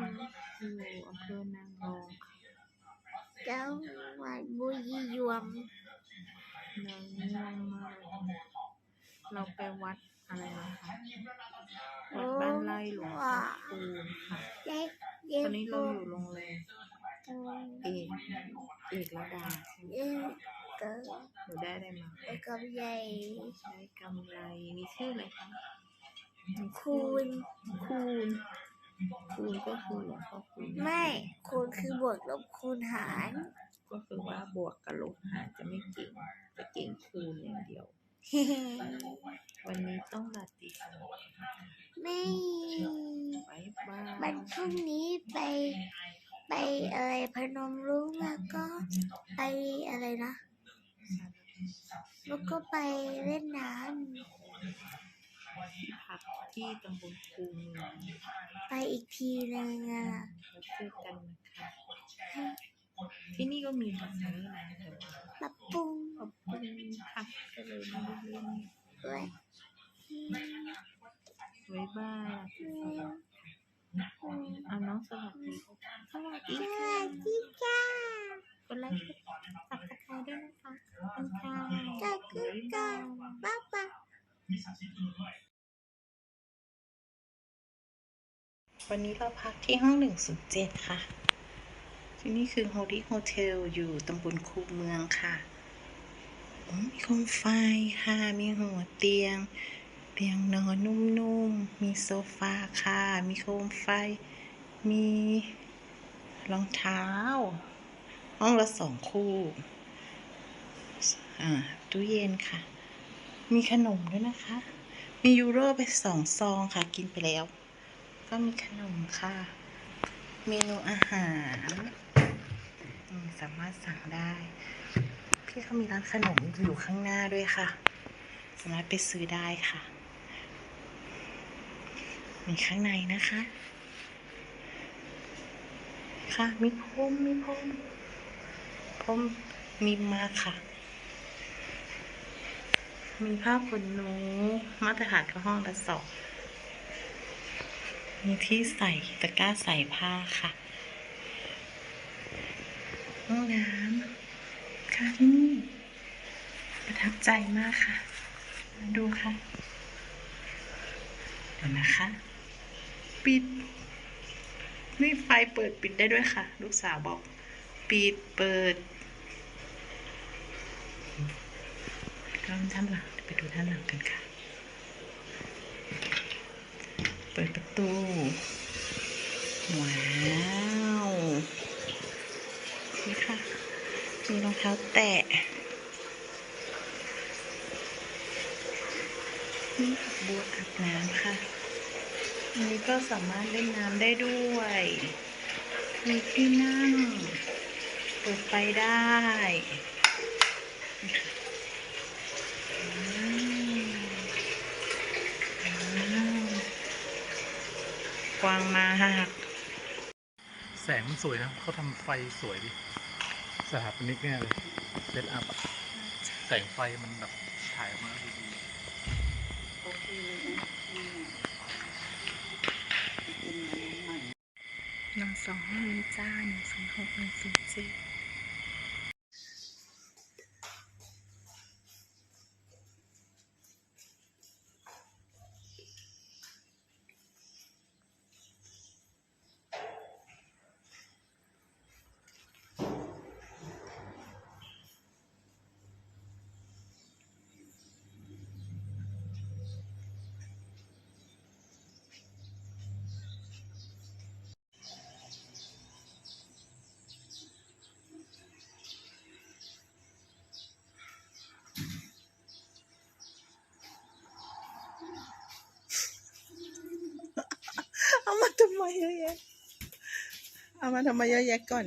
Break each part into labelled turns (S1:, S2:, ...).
S1: มอ
S2: ยู่อำเภอนางรอง
S3: จังห
S1: วั
S3: ดบุรีรัมย์
S2: เรา
S1: ง่อ
S2: งมากเราไปวัด
S1: อะไรมาคะ
S3: วัดบ้านไร่หลวงพ่
S1: อปูค่ะตอนนี้เราอยู่โรงแรมเอกเอกระดา
S3: เอก
S1: หนูได้ได้มา
S3: ได้กำไร
S1: ได้กำไรมีชื่ออะไรคะ
S3: คูณ
S1: คูณ คูณก็คือหลวงพ่อคูณ
S3: ไม่คูณคือบวกลบคูณหาร
S1: ก็คือว่าบวกกับลบหารจะไม่เก่งจะเก่งคูณอย่างเดียว วันนี้ต้องลาตรีสวัสดิ์นะคะ
S3: ไม่
S1: บายบาย
S3: วันพรุ่งนี้ไป ไปอะไรพนมรุ้งแล้วก็ไปอะไรนะ แล้วก็ไปเล่นน้
S1: ที่พักที่ตำบลคูเมืองำ
S3: ไปอีกทีนึงอะ
S1: แล้วเจอกันนะคะที่นี่ก็มีคาเฟ่นะแต่ว่า
S3: ปรับปรุง
S1: ขอบคุณค่ะก็เลยไม่ได้เล่น
S3: ด้วย
S1: ไว้บายเอาน้องสวัสดีสวัสดี
S3: ส
S1: ค่ะ
S3: วัสดีค่ะ
S1: กดไลค์กดซับสไครต์ด้วยนะคะขอบคุณค่ะ
S3: ขอบคุณค่ะบ๊ายบาย
S1: วันนี้เราพักที่ห้อง 107 ค่ะ ที่นี่คือ Holy Hotel อยู่ตำบลคูเมืองค่ะ มีโคมไฟค่ะ มีหัวเตียง เตียงนอนนุ่มๆ มีโซฟาค่ะ มีโคมไฟ มีรองเท้า ห้องละสองคู่ อ่า ตู้เย็นค่ะ มีขนมด้วยนะคะ มียูโรไปสองซองค่ะ กินไปแล้ว ก็มีขนมค่ะ เมนูอาหารสามารถสั่งได้ พี่เขามีร้านขนมอยู่ข้างหน้าด้วยค่ะ สามารถไปซื้อได้ค่ะ มีข้างในนะคะ ค่ะมีพรมมีพรมพรมมีมาค่ะ มีผ้าขนหนูมาตรฐานก็ห้องละสอง มีที่ใส่ตะกร้าใส่ผ้าค่ะห้องน้ำค่ะที่นี่ ประทับใจมากค่ะ มาดูค่ะ เดี๋ยวนะคะ ปิด นี่ไฟเปิดปิดได้ด้วยค่ะ ลูกสาวบอก ปิดเปิดเราด้านหลังไปดูด้านหลังกันค่ะ เปิดประตู ว้าวนี่ค่ะมีรองเท้าแตะนี่บัวอาบน้ำค่ะ อันนี้ก็สามารถเล่นน้ำได้ด้วยมีที่นั่งเปิดไฟได้นี่ค่ะว้าวว้าวก ว้างมาก
S4: แสงมันสวยนะเขาทำไฟสวยดิสถาปนิกเนี่ยเลยเซตอัพอะแสงไฟมันแบบถ่ายออกมาดี
S1: หนึ่งสองห้านี้จ้าหนึ่งสองหกหนึ่งศูนย์สี่เอา เอามาทำไมเยอะแยะก่อน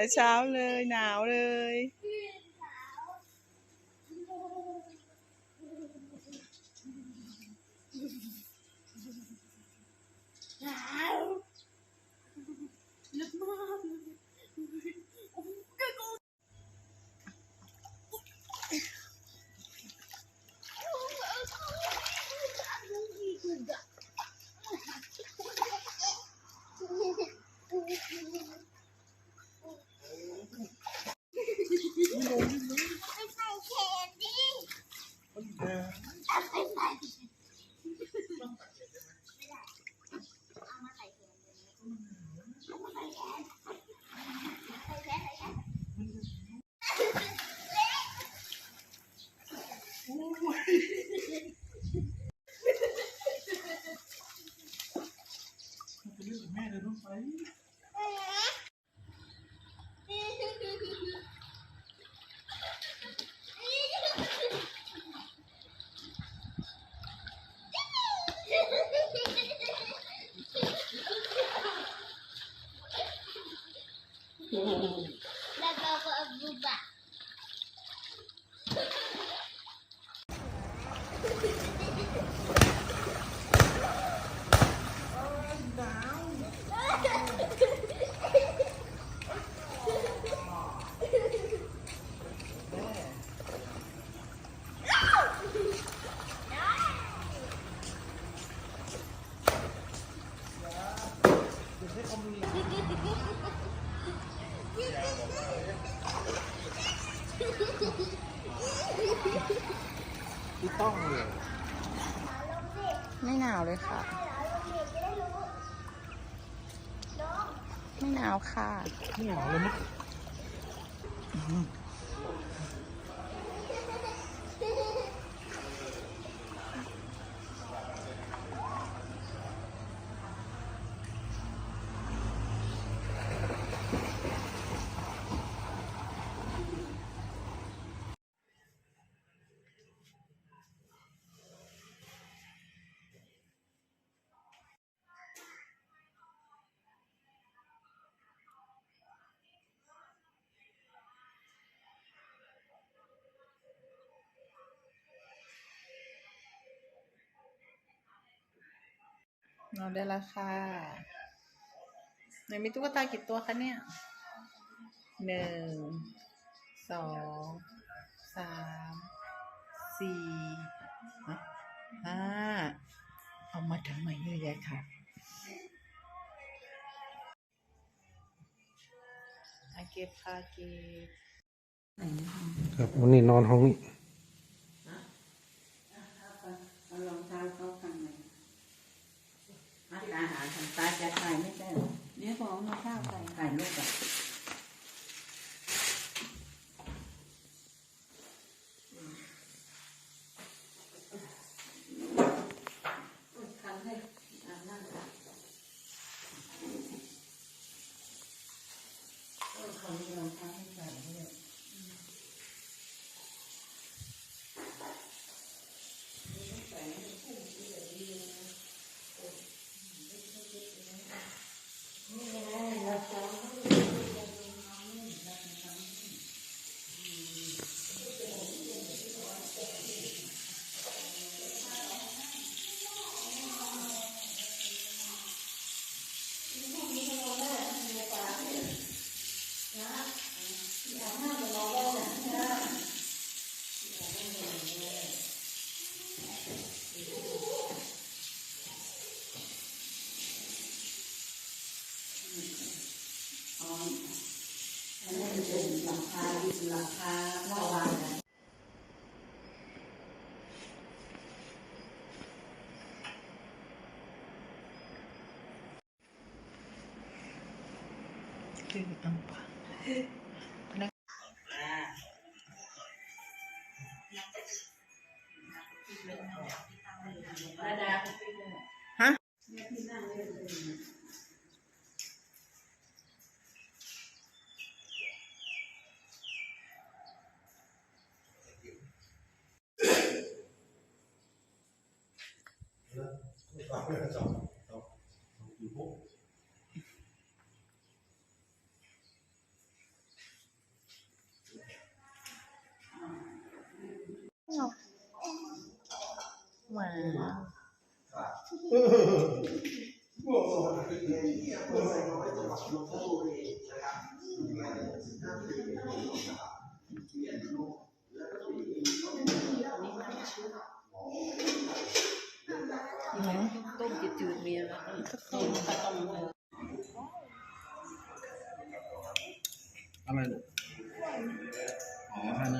S1: แต่เช้าเลยหนาวเลย
S3: หนาวลึกมาก ไม่ใส่เขนดิเอาไปใส่เอามาใส่เขนเลยเอามาใส่แขนใส่แขนใส่แขน
S4: แม่เลยต้องไป
S3: แล้วก็เอาบุบะ
S4: ที่ต้องเลย
S1: ไม่หนาวเลยค่ะ ไม่หนาวค่ะ
S4: ไม่หนาวเลยมั้ง
S1: นอนได้แล้วค่ะไหนมีตุ๊กตากี่ตัวคะเนี่ยหนึ่งสองสามสี่ห้าเอามาทำไมเยอะแยะค่ะอาเก็บค่ะเก็บ
S4: ครับวันนี้นอนห้องนี้
S5: เอารองเท้าเข้าข้างในมัด อาหารทำตาจะถ่ายไม่ได้หรอเดี๋ยวของมาข้าวใส่ถ่ายรูปก่อนทำให้อาบน้ำก่อนเออเขามีรองเท้าให้ใส่ด้วย อันนี้เป็นหลังคาหลังคาเมื่อวานนะ
S1: คืออัมปา
S5: ดาดา
S1: ฮะ ว้าวอืม
S5: ต้มจืดๆมีอะไรต้มต้ม
S4: อะไรลูกอ๋อท่านยเหรอ